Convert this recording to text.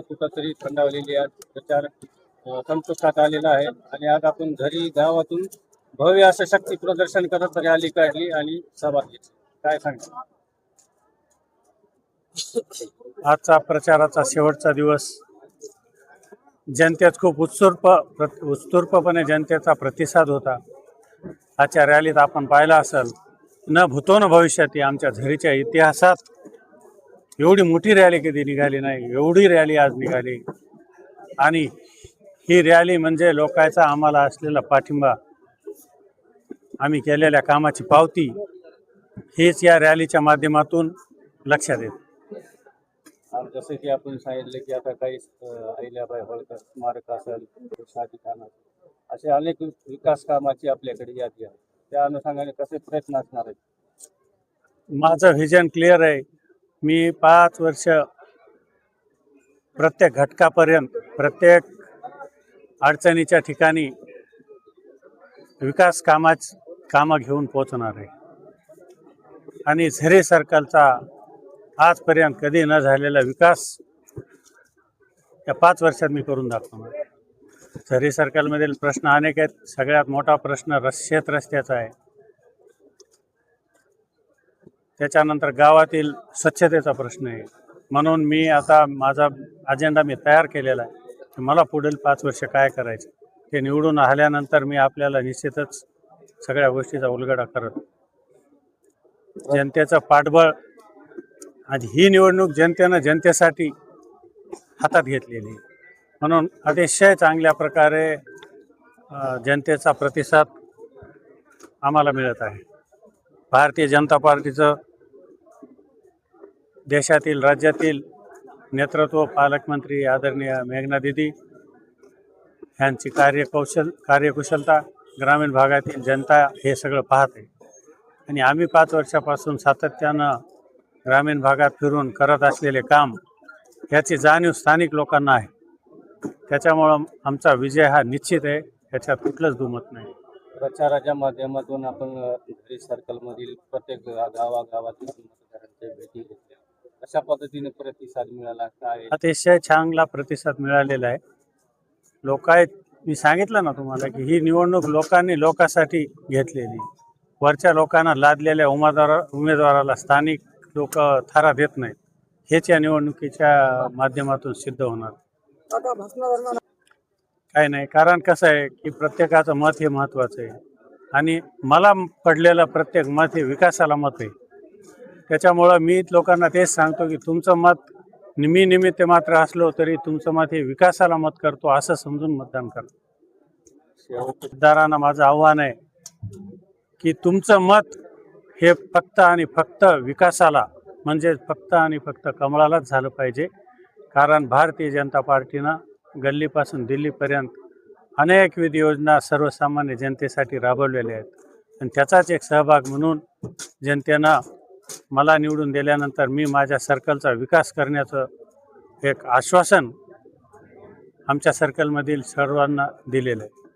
कुठंतरी थंडावलेली आज प्रचार संपुष्टात आलेला आहे. आणि आज आपण घरी गावातून भव्य असं शक्ती प्रदर्शन करत रॅली काढली आणि सभा घेतली. काय सांगतो आजचा प्रचाराचा शेवटचा दिवस. जनतेत खूप उत्सूर्प उत्स्फूर्तपणे जनतेचा प्रतिसाद होता. आजच्या रॅलीत आपण पाहिला असेल. न भूतो न भविष्यात आमच्या झरीच्या इतिहासात एवढी मोठी रॅली कधी निघाली नाही एवढी रॅली आज निघाली. आणि ही रॅली म्हणजे लोकांचा आम्हाला असलेला पाठिंबा. आम्ही केलेल्या कामाची पावती हेच या रॅलीच्या माध्यमातून लक्षात येत. जसं की आपण सांगितलं की आता काही अहिल्याबाई होळकर स्मारक असेल शादी असेल असे अनेक विकास कामाची आपल्याकडे यादी आहे. त्या अनुषंगाने कसे प्रयत्न असणार आहेत? माझं व्हिजन क्लिअर आहे. मी पाच वर्ष प्रत्येक घटकापर्यंत प्रत्येक अडचणीच्या ठिकाणी विकास कामाच कामं घेऊन पोचणार आहे. आणि झरे सर्कलचा आजपर्यंत कधी न झालेला विकास या पाच वर्षात मी करून दाखवणार. थरी सर्कलमधील प्रश्न अनेक आहेत. सगळ्यात मोठा प्रश्न रस रस्त्याचा आहे. त्याच्यानंतर गावातील स्वच्छतेचा प्रश्न आहे. म्हणून मी आता माझा अजेंडा मी तयार केलेला आहे. की मला पुढील पाच वर्ष काय करायचं? ते निवडून आल्यानंतर मी आपल्याला निश्चितच सगळ्या गोष्टीचा उलगडा करत जनतेचं पाठबळ आणि ही निवडणूक जनतेनं जनतेसाठी हातात घेतलेली आहे. म्हणून अतिशय चांगल्या प्रकारे जनतेचा प्रतिसाद आम्हाला मिळत आहे. भारतीय जनता पार्टीचं देशातील राज्यातील नेतृत्व पालकमंत्री आदरणीय मेघना दिदी ह्यांची कार्यकौशल कार्यकुशलता ग्रामीण भागातील जनता हे सगळं पाहते. आणि आम्ही पाच वर्षापासून सातत्यानं ग्रामीण भागात फिरून करत असलेले काम याची जाणीव स्थानिक लोकांना आहे. त्याच्यामुळं आमचा विजय हा निश्चित आहे. ह्याच्यात कुठलंच दुमत नाही. प्रचाराच्या माध्यमातून आपण घरी सर्कलमधील प्रत्येक गा- गावागावातील मतदारांच्या भेटी घेतल्या. कशा पद्धतीने प्रतिसाद मिळाला? काय? अतिशय चांगला प्रतिसाद मिळालेला आहे. लोक आहेत मी सांगितलं ना तुम्हाला की ही निवडणूक लोकांनी लोकांसाठी घेतलेली. वरच्या लोकांना लादलेल्या उमेदवारा उमेदवाराला स्थानिक लोक थारा देत नाहीत. हेच या निवडणुकीच्या माध्यमातून सिद्ध होणार. काय नाही कारण कसं आहे की प्रत्येकाचं मत हे महत्त्वाचं आहे. आणि मला पडलेलं प्रत्येक मत हे विकासाला मत आहे. त्याच्यामुळं मी लोकांना तेच सांगतो की तुमचं मत मी निमित्त मात्र असलो तरी तुमचं मत हे विकासाला मत करतो असं समजून मतदान करतो मतदारांना माझं आव्हान आहे की तुमचं मत हे फक्त आणि फक्त विकासाला म्हणजे फक्त आणि फक्त कमळालाच झालं पाहिजे. कारण भारतीय जनता पार्टीनं गल्लीपासून दिल्लीपर्यंत अनेकविध योजना सर्वसामान्य जनतेसाठी राबवलेल्या आहेत. आणि त्याचाच एक सहभाग म्हणून जनतेनं मला निवडून दिल्यानंतर मी माझ्या सर्कलचा विकास करण्याचं एक आश्वासन आमच्या सर्कलमधील सर्वांना दिलेलं आहे.